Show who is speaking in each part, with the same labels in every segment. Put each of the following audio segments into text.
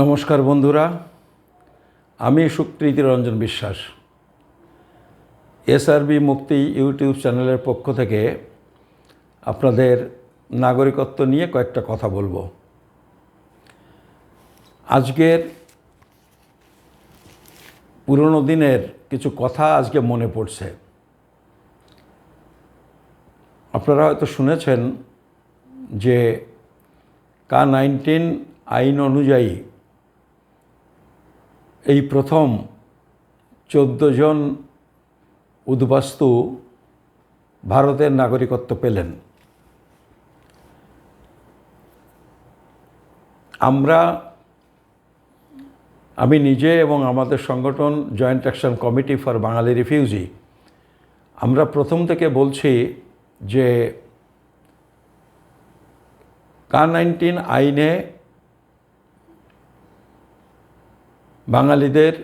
Speaker 1: নমস্কার বন্ধুরা, আমি সুকৃতি রঞ্জন বিশ্বাস। এসআরবি মুক্তি ইউটিউব চ্যানেলের পক্ষ থেকে আপনাদের নাগরিকত্ব নিয়ে কয়েকটা কথা বলব। আজকের পুরনো দিনের কিছু কথা আজকে মনে পড়ছে। আপনারা হয়তো শুনেছেন যে কা নাইনটিন আইন অনুযায়ী এই প্রথম জন উদ্বাস্তু ভারতের নাগরিকত্ব পেলেন। আমরা, আমি নিজে এবং আমাদের সংগঠন joint action committee for Bangali refugee আমরা প্রথম থেকে বলছি যে কা নাইনটিন আইনে বাঙালিদের,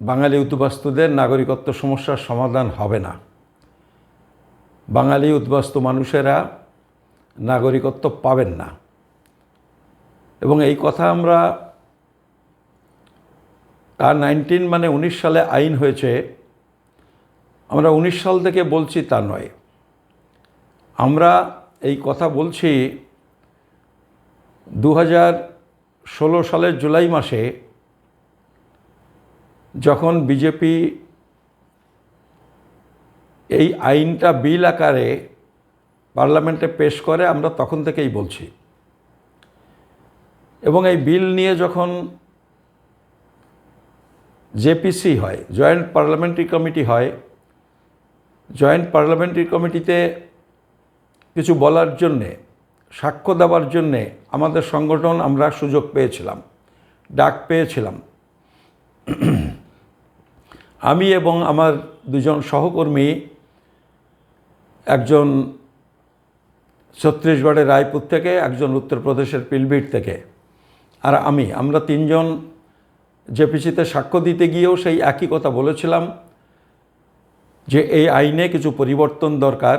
Speaker 1: বাঙালি উদ্বাস্তুদের নাগরিকত্ব সমস্যার সমাধান হবে না। বাঙালি উদ্বাস্তু মানুষেরা নাগরিকত্ব পাবেন না। এবং এই কথা আমরা তার নাইনটিন মানে উনিশ সালে আইন হয়েছে, আমরা উনিশ সাল থেকে বলছি তা নয়। আমরা এই কথা বলছি দু সালের জুলাই মাসে যখন বিজেপি এই আইনটা বিল আকারে পার্লামেন্টে পেশ করে, আমরা তখন থেকেই বলছি। এবং এই বিল নিয়ে যখন জেপিসি হয়, জয়েন্ট পার্লামেন্টারি কমিটি হয়, জয়েন্ট পার্লামেন্টারি কমিটিতে কিছু বলার জন্যে, সাক্ষ্য দেওয়ার জন্যে আমাদের সংগঠন আমরা সুযোগ পেয়েছিলাম, ডাক পেয়েছিলাম। আমি এবং আমার দুজন সহকর্মী একজন ছত্তিশগড়ের রায়পুর থেকে, একজন উত্তরপ্রদেশের পিলবিট থেকে। আর আমি, আমরা তিনজন জেপিসিতে সাক্ষ্য দিতে গিয়েও সেই একই কথা বলেছিলাম যে এই আইনে কিছু পরিবর্তন দরকার।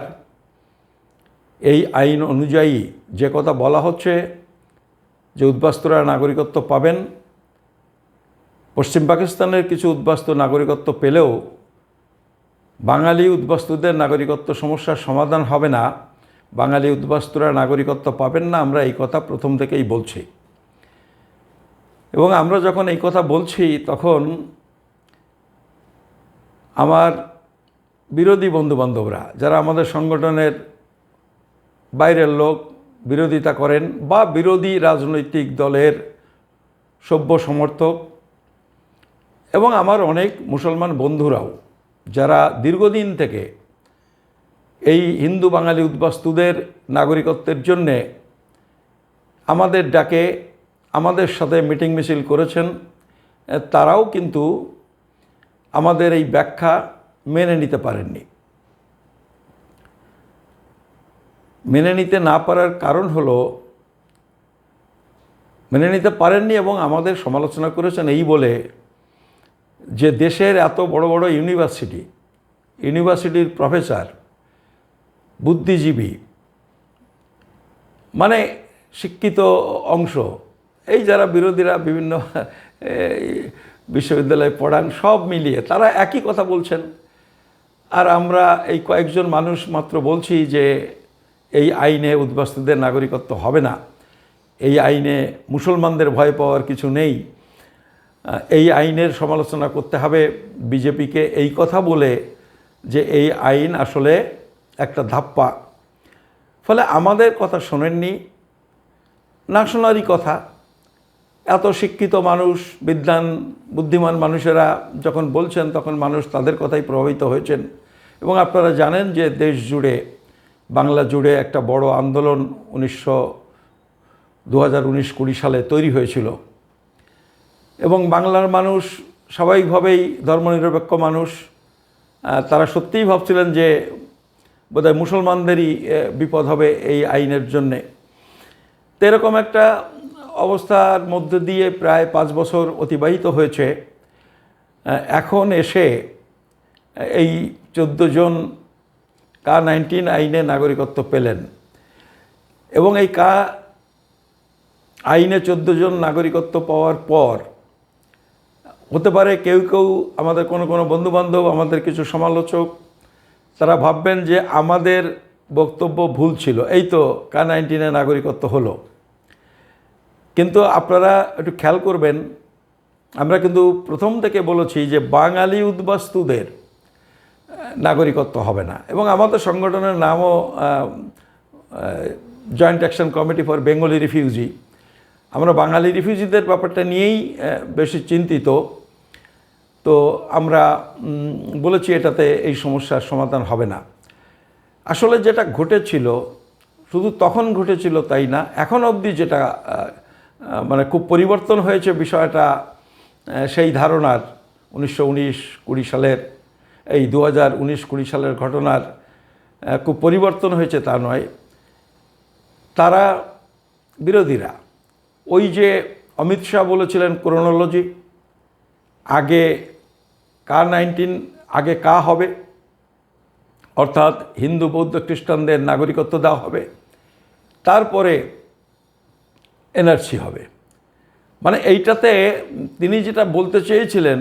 Speaker 1: এই আইন অনুযায়ী যে কথা বলা হচ্ছে যে উদ্বাস্তুরা নাগরিকত্ব পাবেন পশ্চিম পাকিস্তানের কিছু উদ্বাস্তু নাগরিকত্ব পেলেও বাঙালি উদ্বাস্তুদের নাগরিকত্ব সমস্যার সমাধান হবে না। বাঙালি উদ্বাস্তুরা নাগরিকত্ব পাবেন না, আমরা এই কথা প্রথম থেকেই বলছি। এবং আমরা যখন এই কথা বলছি, তখন আমার বিরোধী বন্ধুবান্ধবরা, যারা আমাদের সংগঠনের বাইরের লোক, বিরোধিতা করেন বা বিরোধী রাজনৈতিক দলের সভ্য সমর্থক এবং আমার অনেক মুসলমান বন্ধুরাও যারা দীর্ঘদিন থেকে এই হিন্দু বাঙালি উদ্বাস্তুদের নাগরিকত্বের জন্যে আমাদের ডাকে আমাদের সাথে মিটিং মিছিল করেছেন তারাও কিন্তু আমাদের এই ব্যাখ্যা মেনে নিতে পারেননি। মেনে নিতে না পারার কারণ হলো, মেনে নিতে পারেননি এবং আমাদের সমালোচনা করেছেন এই বলে যে দেশের এত বড় বড় ইউনিভার্সিটি, ইউনিভার্সিটির প্রফেসর, বুদ্ধিজীবী মানে শিক্ষিত অংশ, এই যারা বিরোধীরা বিভিন্ন বিশ্ববিদ্যালয়ে পড়ান, সব মিলিয়ে তারা একই কথা বলছেন। আর আমরা এই কয়েকজন মানুষ মাত্র বলছি যে এই আইনে উদ্বাস্তুদের নাগরিকত্ব হবে না। এই আইনে মুসলমানদের ভয় পাওয়ার কিছু নেই। এই আইনের সমালোচনা করতে হবে বিজেপিকে। এই কথা বলে যে এই আইন আসলে একটা ধাপ্পা। ফলে আমাদের কথা শোনেননি না শোনারই কথা। এত শিক্ষিত মানুষ বিদ্যান বুদ্ধিমান মানুষেরা যখন বলছেন, তখন মানুষ তাদের কথাই প্রভাবিত হয়েছেন। এবং আপনারা জানেন যে দেশ জুড়ে, বাংলা জুড়ে একটা বড় আন্দোলন উনিশশো, দু হাজার উনিশ কুড়ি সালে তৈরি হয়েছিল। এবং বাংলার মানুষ স্বাভাবিকভাবেই ধর্মনিরপেক্ষ মানুষ। তারা সত্যিই ভাবছিলেন যে বোধহয় মুসলমানদেরই বিপদ হবে এই আইনের জন্যে। তো এরকম একটা অবস্থার মধ্যে দিয়ে প্রায় পাঁচ বছর অতিবাহিত হয়েছে। এখন এসে এই চোদ্দ জন কা নাইনটিন আইনে নাগরিকত্ব পেলেন। এবং এই কা আইনে চোদ্দ জন নাগরিকত্ব পাওয়ার পর হতে পারে কেউ কেউ আমাদের কোনো কোনো বন্ধুবান্ধব, আমাদের কিছু সমালোচক, তারা ভাববেন যে আমাদের বক্তব্য ভুল ছিল। এই তো কা নাইনটিনে নাগরিকত্ব হলো। কিন্তু আপনারা একটু খেয়াল করবেন, আমরা কিন্তু প্রথম থেকে বলেছি যে বাঙালি উদ্বাস্তুদের নাগরিকত্ব হবে না। এবং আমাদের সংগঠনের নামও joint action committee for Bengali refugee আমরা বাঙালি রিফিউজিদের ব্যাপারটা নিয়েই বেশি চিন্তিত। তো আমরা বলেছি এটাতে এই সমস্যার সমাধান হবে না। আসলে যেটা ঘটেছিল, শুধু তখন ঘটেছিল তাই না, এখন অবধি যেটা মানে খুব পরিবর্তন হয়েছে বিষয়টা সেই ধারণার উনিশশো উনিশ কুড়ি সালের, এই দু হাজার উনিশ কুড়ি সালের ঘটনার খুব পরিবর্তন হয়েছে তা নয়। তারা বিরোধীরা। ওই যে অমিত শাহ বলেছিলেন ক্রোনোলজি আগে কা নাইনটিন, আগে কা হবে, অর্থাৎ হিন্দু বৌদ্ধ খ্রিস্টানদের নাগরিকত্ব দেওয়া হবে, তারপরে এনআরসি হবে। মানে এইটাতে তিনি যেটা বলতে চেয়েছিলেন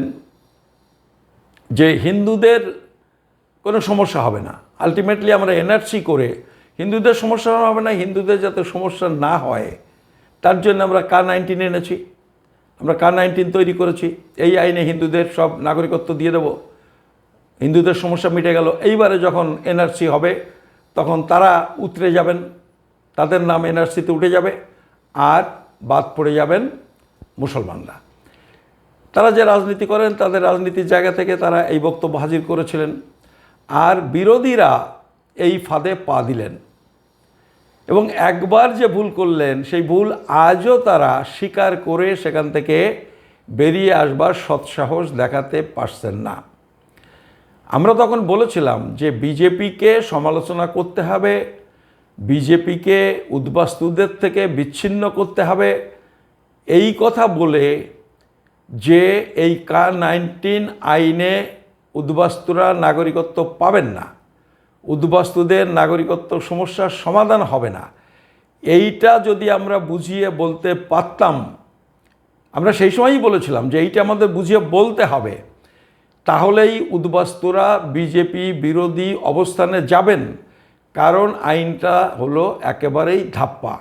Speaker 1: যে হিন্দুদের কোনো সমস্যা হবে না। আলটিমেটলি আমরা এনআরসি করে হিন্দুদের সমস্যা হবে না, হিন্দুদের যাতে সমস্যা না হয় তার জন্য আমরা কা নাইনটিন এনেছি। আমরা কা নাইনটিন তৈরি করেছি। এই আইনে হিন্দুদের সব নাগরিকত্ব দিয়ে দেবো। হিন্দুদের সমস্যা মিটে গেল। এইবারে যখন এনআরসি হবে, তখন তারা উতরে যাবেন। তাদের নাম এনআরসিতে উঠে যাবে। আর বাদ পড়ে যাবেন মুসলমানরা। তারা যে রাজনীতি করেন, তাদের রাজনীতির জায়গা থেকে তারা এই বক্তব্য হাজির করেছিলেন। আর বিরোধীরা এই ফাঁদে পা দিলেন। এবং একবার যে ভুল করলেন, সেই ভুল আজও তারা স্বীকার করে সেখান থেকে বেরিয়ে আসবার সৎসাহস দেখাতে পারছেন না। আমরা তখন বলেছিলাম যে বিজেপিকে সমালোচনা করতে হবে, বিজেপিকে উদ্বাস্তুদের থেকে বিচ্ছিন্ন করতে হবে। এই কথা বলে যে এই কা নাইনটিন আইনে উদ্বাস্তুরা নাগরিকত্ব পাবেন না উদ্বাস্তুদের নাগরিকত্ব সমস্যার সমাধান হবে না। এইটা যদি আমরা বুঝিয়ে বলতে পারতাম, আমরা সেই সময়ই বলেছিলাম যে এইটা আমাদের বুঝিয়ে বলতে হবে, তাহলেই উদ্বাস্তুরা বিজেপি বিরোধী অবস্থানে যাবেন, কারণ আইনটা হলো একেবারেই ধাপ্পা।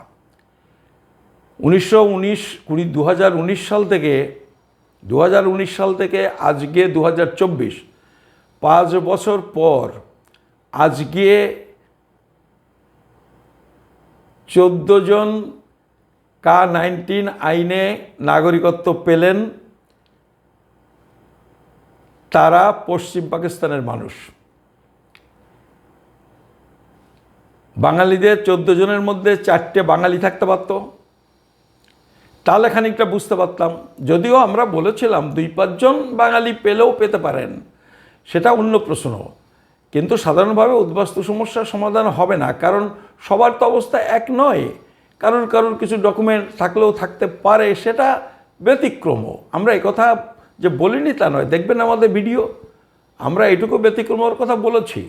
Speaker 1: উনিশশো উনিশ, কুড়ি দু সাল থেকে দু হাজার উনিশ সাল থেকে আজকে দু হাজার পাঁচ বছর পর আজকে চোদ্দ জন কা নাইনটিন আইনে নাগরিকত্ব পেলেন, তারা পশ্চিম পাকিস্তানের মানুষ। বাঙালিদের চোদ্দ জনের মধ্যে চারটে বাঙালি থাকতে পারত। তাহলে খানিকটা বুঝতে পারতাম। যদিও আমরা বলেছিলাম দুই পাঁচজন বাঙালি পেলেও পেতে পারেন, সেটা অন্য প্রশ্ন। কিন্তু সাধারণভাবে উদ্বাস্তু সমস্যার সমাধান হবে না, কারণ সবার তো অবস্থা এক নয়। কারোর কারোর কিছু ডকুমেন্ট থাকলেও থাকতে পারে, সেটা ব্যতিক্রম আমরা কথা যে বলিনি তা নয়, দেখবেন আমাদের ভিডিও। আমরা এটুকু ব্যতিক্রমের কথা বলেছি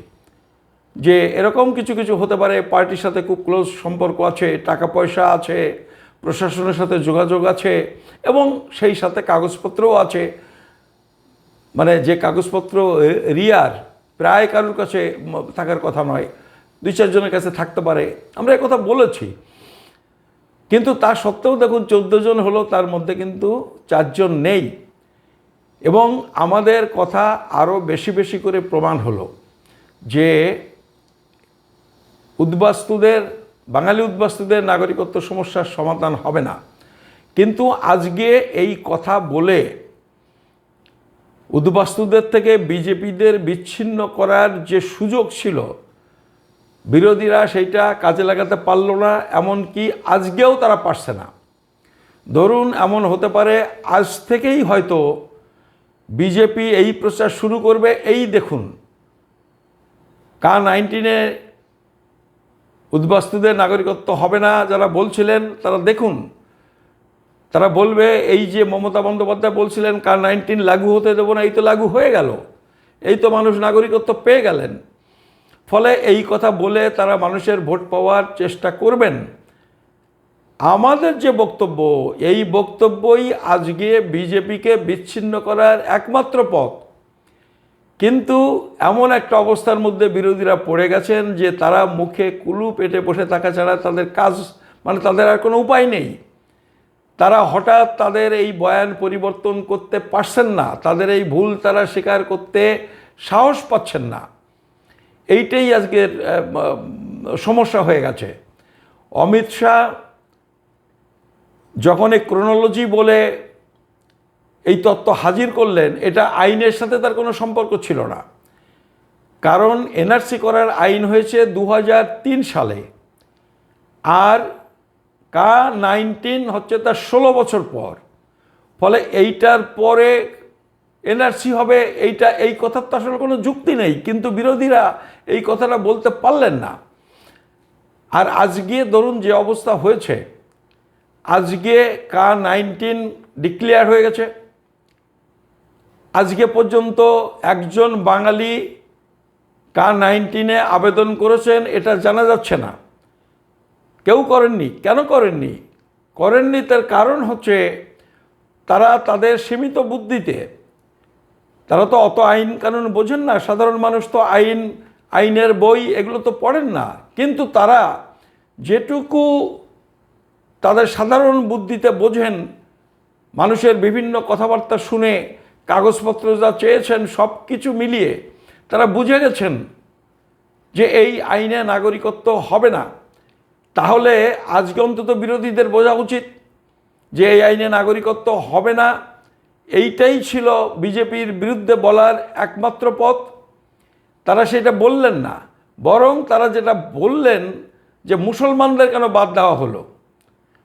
Speaker 1: যে এরকম কিছু কিছু হতে পারে, পার্টির সাথে খুব ক্লোজ সম্পর্ক আছে, টাকা পয়সা আছে, প্রশাসনের সাথে যোগাযোগ আছে, এবং সেই সাথে কাগজপত্রও আছে। মানে যে কাগজপত্র রিয়ার প্রায় কারোর কাছে থাকার কথা নয়, দুই চারজনের কাছে থাকতে পারে। আমরা কথা বলেছি। কিন্তু তা সত্ত্বেও দেখুন জন হলো, তার মধ্যে কিন্তু চারজন নেই। এবং আমাদের কথা আরও বেশি বেশি করে প্রমাণ হলো যে উদ্বাস্তুদের, বাঙালি উদ্বাস্তুদের নাগরিকত্ব সমস্যার সমাধান হবে না। কিন্তু আজকে এই কথা বলে উদ্বাস্তুদের থেকে বিজেপিদের বিচ্ছিন্ন করার যে সুযোগ ছিল, বিরোধীরা সেইটা কাজে লাগাতে পারল না, এমনকি আজকেও তারা পারছে না। ধরুন, এমন হতে পারে, আজ থেকেই হয়তো বিজেপি এই প্রচার শুরু করবে, এই দেখুন। কা নাইনটিনে উদ্বাস্তুদের নাগরিকত্ব হবে না, যারা বলছিলেন, তারা দেখুন। তারা বলবে, এই যে মমতা বন্দ্যোপাধ্যায় বলছিলেন, কার নাইনটিন লাগু হতে দেবো না, এই তো লাগু হয়ে গেল। এই তো মানুষ নাগরিকত্ব পেয়ে গেলেন। ফলে এই কথা বলে তারা মানুষের ভোট পাওয়ার চেষ্টা করবেন। আমাদের যে বক্তব্য, এই বক্তব্যই আজকে বিজেপিকে বিচ্ছিন্ন করার একমাত্র পথ। কিন্তু এমন একটা অবস্থার মধ্যে বিরোধীরা পড়ে গেছেন যে তারা মুখে কুলু পেটে বসে থাকা ছাড়া তাদের কাজ মানে তাদের আর কোনো উপায় নেই। তারা হঠাৎ তাদের এই বয়ান পরিবর্তন করতে পারছেন না, তাদের এই ভুল তারা স্বীকার করতে সাহস পাচ্ছেন না। এইটাই আজকের সমস্যা হয়ে গেছে। অমিত শাহ যখন এই ক্রোনোলজি বলে এই তত্ত্ব হাজির করলেন, এটা আইনের সাথে তার কোনো সম্পর্ক ছিল না। কারণ এনআরসি করার আইন হয়েছে দু হাজার তিন সালে। আর কা নাইনটিন হচ্ছে তার ষোলো বছর পর। ফলে এইটার পরে এনআরসি হবে, এইটা, এই কথার তো আসলে কোনো যুক্তি নেই, কিন্তু বিরোধীরা এই কথাটা বলতে পারলেন না। আর আজকে ধরুন যে অবস্থা হয়েছে, আজকে কা নাইনটিন ডিক্লেয়ার হয়ে গেছে। আজকে পর্যন্ত একজন বাঙালি কা নাইনটিনে আবেদন করেছেন, এটা জানা যাচ্ছে না। কেউ করেননি। কেন করেননি? করেননি তার কারণ হচ্ছে তারা তাদের সীমিত বুদ্ধিতে, তারা তো অত আইন কানুন বোঝেন না, সাধারণ মানুষ তো আইন, আইনের বই এগুলো তো পড়েন না। কিন্তু তারা যেটুকু তাদের সাধারণ বুদ্ধিতে বোঝেন, মানুষের বিভিন্ন কথাবার্তা শুনে, কাগজপত্র যা চেয়েছেন সব কিছু মিলিয়ে, তারা বুঝে গেছেন যে এই আইনে নাগরিকত্ব হবে না। তাহলে আজকে অন্তত বিরোধীদের বোঝা উচিত যে এই আইনে নাগরিকত্ব হবে না। এইটাই ছিল বিজেপির বিরুদ্ধে বলার একমাত্র পথ। তারা সেটা বললেন না, বরং তারা যেটা বললেন যে মুসলমানদের কেন বাদ দেওয়া হলো?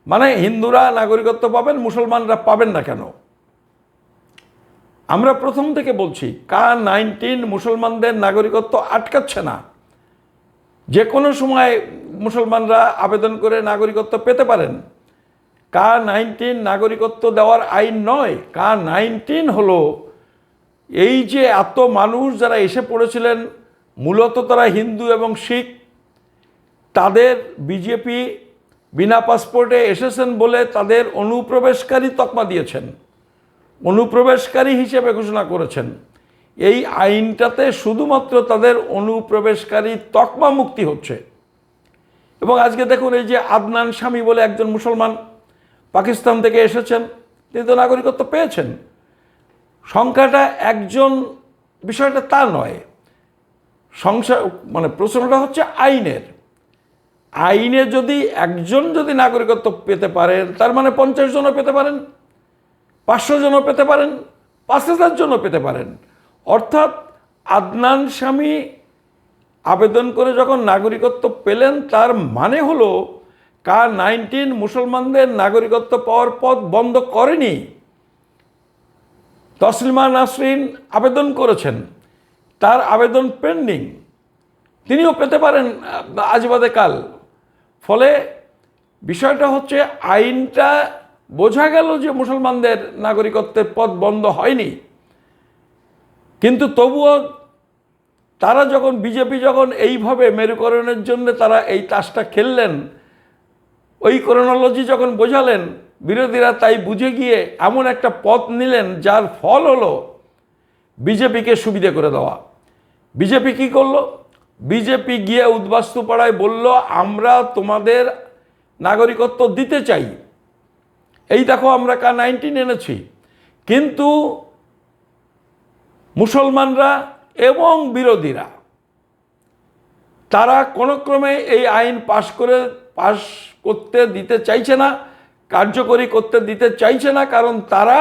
Speaker 1: মানে হিন্দুরা নাগরিকত্ব পাবেন, মুসলমানরা পাবেন না কেন? আমরা প্রথম থেকে বলছি, কা নাইনটিন মুসলমানদের নাগরিকত্ব আটকাচ্ছে না। যে কোনো সময় মুসলমানরা আবেদন করে নাগরিকত্ব পেতে পারেন। কা নাইনটিন নাগরিকত্ব দেওয়ার আইন নয়। কা নাইনটিন হলো এই যে এত মানুষ যারা এসে পড়েছিলেন, মূলত তারা হিন্দু এবং শিখ, তাদের বিজেপি বিনা পাসপোর্টে এসেছেন বলে তাদের অনুপ্রবেশকারী তকমা দিয়েছেন। অনুপ্রবেশকারী হিসেবে ঘোষণা করেছেন। এই আইনটাতে শুধুমাত্র তাদের অনুপ্রবেশকারী তকমা মুক্তি হচ্ছে। এবং আজকে দেখুন এই যে আদনান স্বামী বলে একজন মুসলমান পাকিস্তান থেকে এসেছেন, তিনি তো নাগরিকত্ব পেয়েছেন। সংখ্যাটা একজন, বিষয়টা তা নয়। সংসার মানে প্রশ্নটা হচ্ছে আইনের। আইনে যদি একজন যদি নাগরিকত্ব পেতে পারেন, তার মানে পঞ্চাশ জনও পেতে পারেন, পাঁচশো জনও পেতে পারেন, পাঁচ হাজার জনও পেতে পারেন। অর্থাৎ আদনান স্বামী আবেদন করে যখন নাগরিকত্ব পেলেন তার মানে হলো কা নাইনটিন মুসলমানদের নাগরিকত্ব পাওয়ার পথ বন্ধ করেনি তসলিমা নাসরিন আবেদন করেছেন তার আবেদন পেন্ডিং। তিনিও পেতে পারেন আহ, আজ বাদে কাল। ফলে বিষয়টা হচ্ছে আইনটা বোঝা গেল যে মুসলমানদের নাগরিকত্বের পথ বন্ধ হয়নি। কিন্তু তবুও তারা যখন বিজেপি যখন এইভাবে মেরুকরণের জন্য তারা এই তাসটা খেললেন, ওই ক্রোনোলজি যখন বোঝালেন, বিরোধীরা তাই বুঝে গিয়ে এমন একটা পথ নিলেন যার ফল হলো বিজেপিকে সুবিধে করে দেওয়া। বিজেপি কি করল? বিজেপি গিয়ে উদ্বাস্তু পাড়ায় বলল, আমরা তোমাদের নাগরিকত্ব দিতে চাই। এই দেখো আমরা কা নাইনটিন এনেছি। কিন্তু মুসলমানরা এবং বিরোধীরা, তারা কোনো ক্রমে এই আইন পাশ করে, পাশ করতে দিতে চাইছে না, কার্যকরী করতে দিতে চাইছে না, কারণ তারা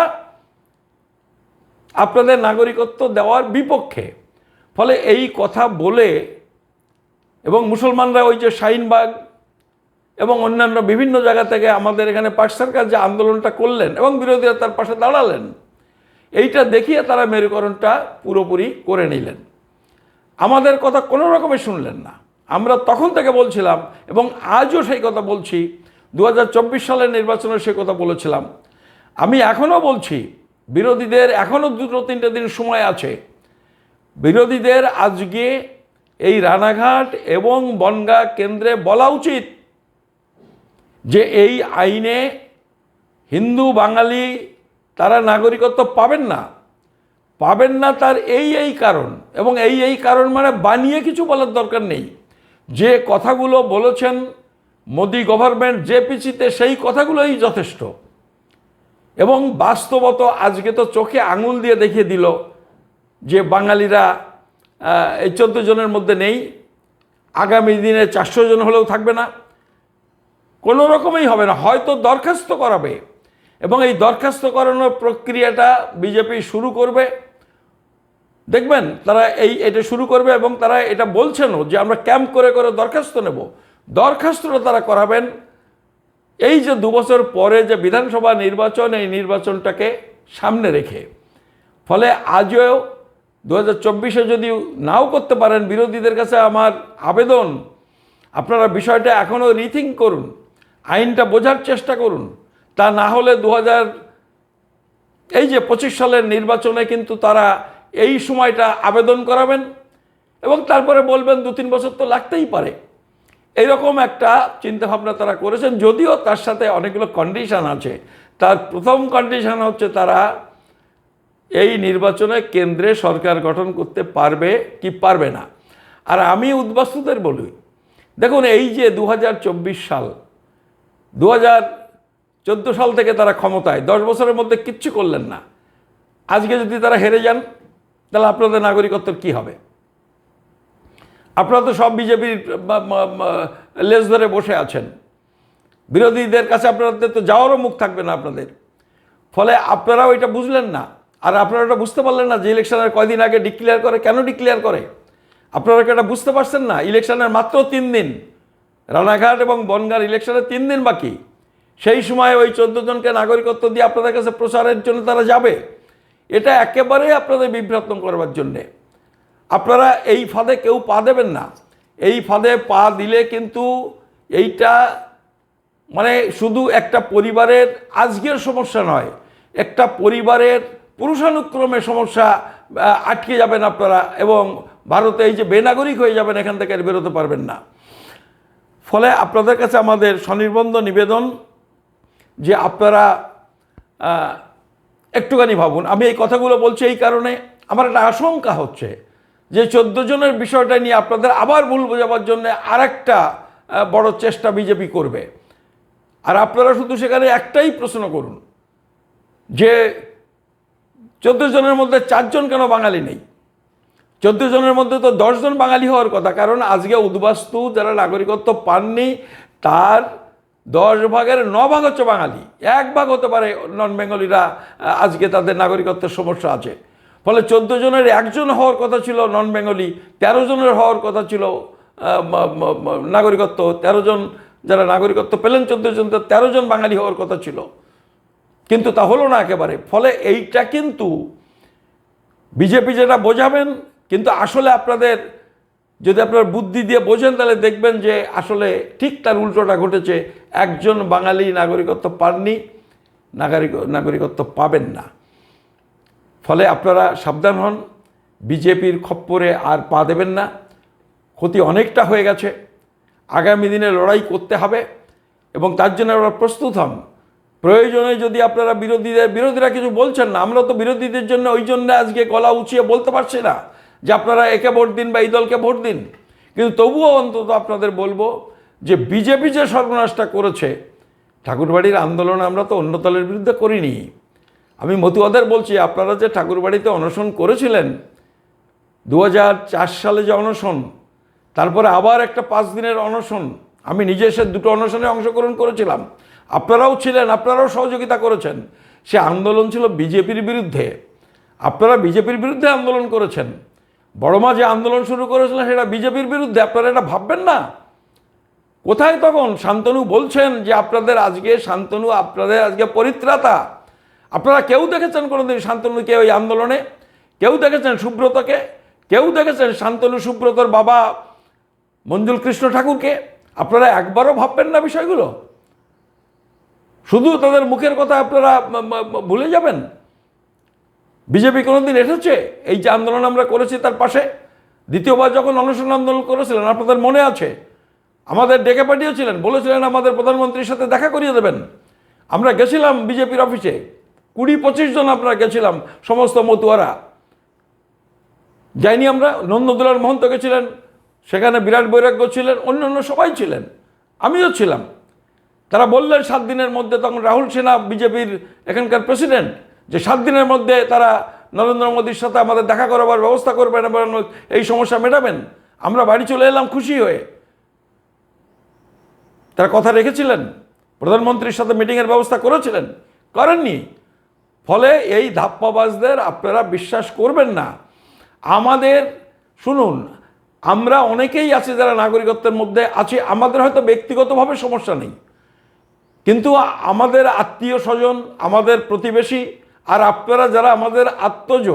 Speaker 1: আপনাদের নাগরিকত্ব দেওয়ার বিপক্ষে। ফলে এই কথা বলে এবং মুসলমানরা ওই যে শাহিনবাগ এবং অন্যান্য বিভিন্ন জায়গা থেকে আমাদের এখানে পাক সরকার যে আন্দোলনটা করলেন এবং বিরোধীরা তার পাশে দাঁড়ালেন এইটা দেখিয়ে তারা মেরুকরণটা পুরোপুরি করে নিলেন। আমাদের কথা কোনো রকমে শুনলেন না। আমরা তখন থেকে বলছিলাম এবং আজও সেই কথা বলছি। দু হাজার চব্বিশ সালের নির্বাচনে সে কথা বলেছিলাম। আমি এখনও বলছি, বিরোধীদের এখনও দুটো তিনটে দিন সময় আছে। বিরোধীদের আজকে এই রানাঘাট এবং বনগা কেন্দ্রে বলা উচিত যে এই আইনে হিন্দু, বাঙালি তারা নাগরিকত্ব পাবেন না। পাবেন না তার এই এই কারণ এবং এই এই কারণ মানে বানিয়ে কিছু বলার দরকার নেই। যে কথাগুলো বলেছেন মোদি গভর্নমেন্ট যে পিছিতে সেই কথাগুলোই যথেষ্ট। এবং বাস্তবত আজকে তো চোখে আঙুল দিয়ে দেখিয়ে দিল যে বাঙালিরা এই চোদ্দ জনের মধ্যে নেই। আগামী দিনে চারশো জন হলেও থাকবে না। কোনো রকমেই হবে না। হয়তো দরখাস্ত করাবে। এবং এই দরখাস্ত করানোর প্রক্রিয়াটা বিজেপি শুরু করবে। দেখবেন, তারা এই এটা শুরু করবে এবং তারা এটা বলছেনও যে আমরা ক্যাম্প করে করে দরখাস্ত নেব। দরখাস্তটা তারা করাবেন। এই যে দুবছর পরে যে বিধানসভা নির্বাচন, এই নির্বাচনটাকে সামনে রেখে। ফলে আজও দু হাজার যদি নাও করতে পারেন, বিরোধীদের কাছে আমার আবেদন, আপনারা বিষয়টা এখনও রিথিং করুন, আইনটা বোঝার চেষ্টা করুন। তা না হলে দু হাজার এই যে পঁচিশ সালের নির্বাচনে কিন্তু তারা এই সময়টা আবেদন করাবেন এবং তারপরে বলবেন দু তিন বছর তো লাগতেই পারে। এইরকম একটা চিন্তাভাবনা তারা করেছেন, যদিও তার সাথে অনেকগুলো কন্ডিশন আছে। তার প্রথম কন্ডিশন হচ্ছে তারা এই নির্বাচনে কেন্দ্রে সরকার গঠন করতে পারবে কি পারবে না। আর আমি উদ্বাস্তুদের বলি, দেখুন এই যে দু হাজার চব্বিশ সাল দু হাজার চোদ্দ সাল থেকে তারা ক্ষমতায়, দশ বছরের মধ্যে কিচ্ছু করলেন না। আজকে যদি তারা হেরে যান, তাহলে আপনাদের নাগরিকত্ব কি হবে? আপনারা তো সব বিজেপির লেজ ধরে বসে আছেন। বিরোধীদের কাছে আপনাদের তো যাওয়ারও মুখ থাকবে না আপনাদের। ফলে আপনারাও এটা বুঝলেন না। আর আপনারা এটা বুঝতে পারলেন না যে ইলেকশনের কয়দিন আগে ডিক্লেয়ার করে, কেন ডিক্লেয়ার করে? আপনারা কি এটা বুঝতে পারছেন না? ইলেকশনের মাত্র তিন দিন, রানাঘাট এবং বনগাঁর ইলেকশনের তিন দিন বাকি। সেই সময় ওই চোদ্দ জনকে নাগরিকত্ব দিয়ে আপনাদের কাছে প্রচারের জন্য তারা যাবে। এটা একেবারেই আপনাদের বিভ্রান্ত করবার জন্যে। আপনারা এই ফাঁদে কেউ পা দেবেন না। এই ফাঁদে পা দিলে কিন্তু এইটা মানে শুধু একটা পরিবারের আজকের সমস্যা নয়, একটা পরিবারের পুরুষানুক্রমে সমস্যা আটকে যাবেন আপনারা এবং ভারতে এই যে বেনাগরিক হয়ে যাবেন, এখান থেকে বেরোতে পারবেন না। ফলে আপনাদের কাছে আমাদের স্বনির্বন্ধ নিবেদন যে আপনারা একটুখানি ভাবুন। আমি এই কথাগুলো বলছি এই কারণে আমার একটা আশঙ্কা হচ্ছে যে চোদ্দ জনের বিষয়টা নিয়ে আপনাদের আবার ভুল বোঝাবার জন্য আর একটা বড় চেষ্টা বিজেপি করবে। আর আপনারা শুধু সেখানে একটাই প্রশ্ন করুন, যে চোদ্দ জনের মধ্যে চারজন কেন বাঙালি নেই? চোদ্দ জনের মধ্যে তো দশজন বাঙালি হওয়ার কথা, কারণ আজকে উদ্বাস্তু যারা নাগরিকত্ব পাননি, তার দশ ভাগের ন ভাগ হচ্ছে বাঙালি। এক ভাগ হতে পারে নন বেঙ্গলিরা আজকে তাদের নাগরিকত্বের সমস্যা আছে। ফলে চোদ্দ জনের একজন হওয়ার কথা ছিল নন বেঙ্গলি তেরো জনের হওয়ার কথা ছিল নাগরিকত্ব। তেরো জন যারা নাগরিকত্ব পেলেন, চোদ্দ জন তেরো জন বাঙালি হওয়ার কথা ছিল। কিন্তু তা হলো না একেবারে। ফলে এইটা কিন্তু বিজেপি যেটা বোঝাবেন, কিন্তু আসলে আপনাদের যদি আপনার বুদ্ধি দিয়ে বোঝেন, তাহলে দেখবেন যে আসলে ঠিক তার উল্টোটা ঘটেছে। একজন বাঙালি নাগরিকত্ব পাননি, নাগরিক, নাগরিকত্ব পাবেন না। ফলে আপনারা সাবধান হন, বিজেপির খপ্পরে আর পা দেবেন না। ক্ষতি অনেকটা হয়ে গেছে। আগামী দিনে লড়াই করতে হবে এবং তার জন্য আমরা প্রস্তুত হন। প্রয়োজনে যদি আপনারা বিরোধীদের, বিরোধীরা কিছু বলছেন না, আমরা তো বিরোধীদের জন্য ওই জন্য আজকে গলা উঁচিয়ে বলতে পারছি না। যে আপনারা একে ভোট দিন বা এই দলকে ভোট দিন। কিন্তু তবুও অন্তত আপনাদের বলব যে বিজেপি যে সর্বনাশটা করেছে, ঠাকুরবাড়ির আন্দোলন আমরা তো অন্য দলের বিরুদ্ধে করিনি। আমি মতুয়াদের বলছি, আপনারা যে ঠাকুরবাড়িতে অনশন করেছিলেন দু হাজার চার সালে যে অনশন, তারপরে আবার একটা পাঁচ দিনের অনশন, আমি নিজে সে দুটো অনশনে অংশগ্রহণ করেছিলাম। আপনারাও ছিলেন, আপনারাও সহযোগিতা করেছেন। সে আন্দোলন ছিল বিজেপির বিরুদ্ধে। আপনারা বিজেপির বিরুদ্ধে আন্দোলন করেছেন। বড়মা যে আন্দোলন শুরু করেছিলেন সেটা বিজেপির বিরুদ্ধে, আপনারা এটা ভাববেন না। কোথায় তখন শান্তনু বলছেন যে আপনাদের আজকে শান্তনু, আপনাদের আজকে পরিত্রাতা? আপনারা কেউ দেখেছেন কোনোদিন শান্তনুকে ওই আন্দোলনে? কেউ দেখেছেন সুব্রতকে? কেউ দেখেছেন শান্তনু সুব্রতর বাবা মঞ্জুল কৃষ্ণ ঠাকুরকে? আপনারা একবারও ভাববেন না বিষয়গুলো? শুধু তাদের মুখের কথা আপনারা ভুলে যাবেন? বিজেপি কোনোদিন এসেছে? এই যে আন্দোলন আমরা করেছি তার পাশে, দ্বিতীয়বার যখন অনশন আন্দোলন করেছিলেন, আপনাদের মনে আছে? আমাদের ডেকে পাঠিয়েছিলেন, বলেছিলেন আমাদের প্রধানমন্ত্রীর সাথে দেখা করিয়ে দেবেন। আমরা গেছিলাম বিজেপির অফিসে, কুড়ি পঁচিশ জন আমরা গেছিলাম, সমস্ত মতুয়ারা। যাইনি আমরা, নন্দদুলাল মহন্ত গেছিলেন, সেখানে বিরাট বৈরাগ্য ছিলেন, অন্যান্য সবাই ছিলেন, আমিও ছিলাম। তারা বললেন, সাত দিনের মধ্যে তখন রাহুল সিনহা বিজেপির এখানকার প্রেসিডেন্ট যে সাত দিনের মধ্যে তারা নরেন্দ্র মোদীর সাথে আমাদের দেখা করাবার ব্যবস্থা করবেন এবং এই সমস্যা মেটাবেন, আমরা বাড়ি চলে এলাম খুশি হয়ে। তারা কথা রেখেছিলেন, প্রধানমন্ত্রীর সাথে মিটিংয়ের ব্যবস্থা করেছিলেন, করেননি। ফলে এই ধাপ্পাবাজদের আপনারা বিশ্বাস করবেন না। আমাদের, শুনুন, আমরা অনেকেই আছি যারা নাগরিকত্বের মধ্যে আছি, আমাদের হয়তো ব্যক্তিগতভাবে সমস্যা নেই। কিন্তু আমাদের আত্মীয় স্বজন, আমাদের প্রতিবেশী আর আপনারা যারা আমাদের আত্মজ,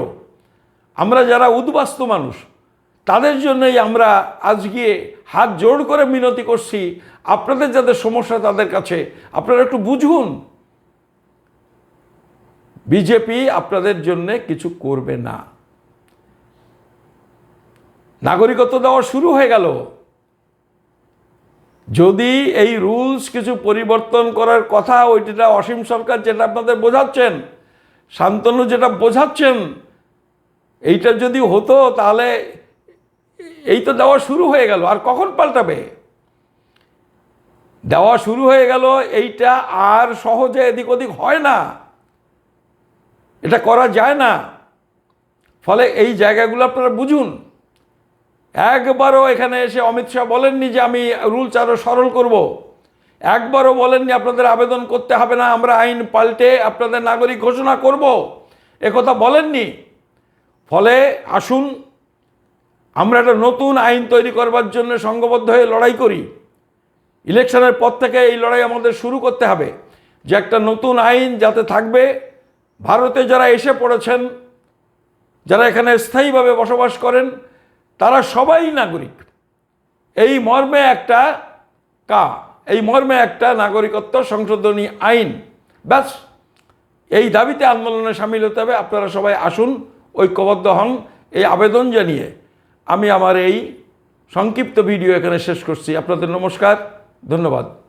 Speaker 1: আমরা যারা উদ্বাস্ত মানুষ, তাদের জন্যই আমরা আজকে হাত জোড় করে মিনতি করছি, আপনাদের যাদের সমস্যা তাদের কাছে, আপনারা একটু বুঝুন। বিজেপি আপনাদের জন্য কিছু করবে না। নাগরিকত্ব দেওয়া শুরু হয়ে গেল। যদি এই রুলস কিছু পরিবর্তন করার কথা, ওইটা অসীম সরকার যেটা আপনাদের বোঝাচ্ছেন শান্তনু যেটা বোঝাচ্ছেন, এইটা যদি হতো তাহলে এই তো দেওয়া শুরু হয়ে গেল, আর কখন পাল্টাবে? দেওয়া শুরু হয়ে গেল, এইটা আর সহজে এদিক ওদিক হয় না, এটা করা যায় না। ফলে এই জায়গাগুলো আপনারা বুঝুন। একবারও এখানে এসে অমিত শাহ বলেননি যে আমি রুলস আরও সরল করব। একবারও বলেননি আপনাদের আবেদন করতে হবে না, আমরা আইন পাল্টে আপনাদের নাগরিক ঘোষণা করব। একথা বলেননি। ফলে আসুন, আমরা একটা নতুন আইন তৈরি করবার জন্য সংঘবদ্ধ হয়ে লড়াই করি। ইলেকশনের পর থেকে এই লড়াই আমাদের শুরু করতে হবে। যে একটা নতুন আইন যাতে থাকবে, ভারতে যারা এসে পড়েছেন, যারা এখানে স্থায়ীভাবে বসবাস করেন, তারা সবাই নাগরিক। এই মর্মে একটা কা এই মর্মে একটা নাগরিকত্ব সংশোধনী আইন। ব্যাস, এই দাবিতে আন্দোলনে সামিল হতে হবে। আপনারা সবাই আসুন, ঐক্যবদ্ধ হন। এই আবেদন জানিয়ে আমি আমার এই সংক্ষিপ্ত ভিডিও এখানে শেষ করছি। আপনাদের নমস্কার, ধন্যবাদ।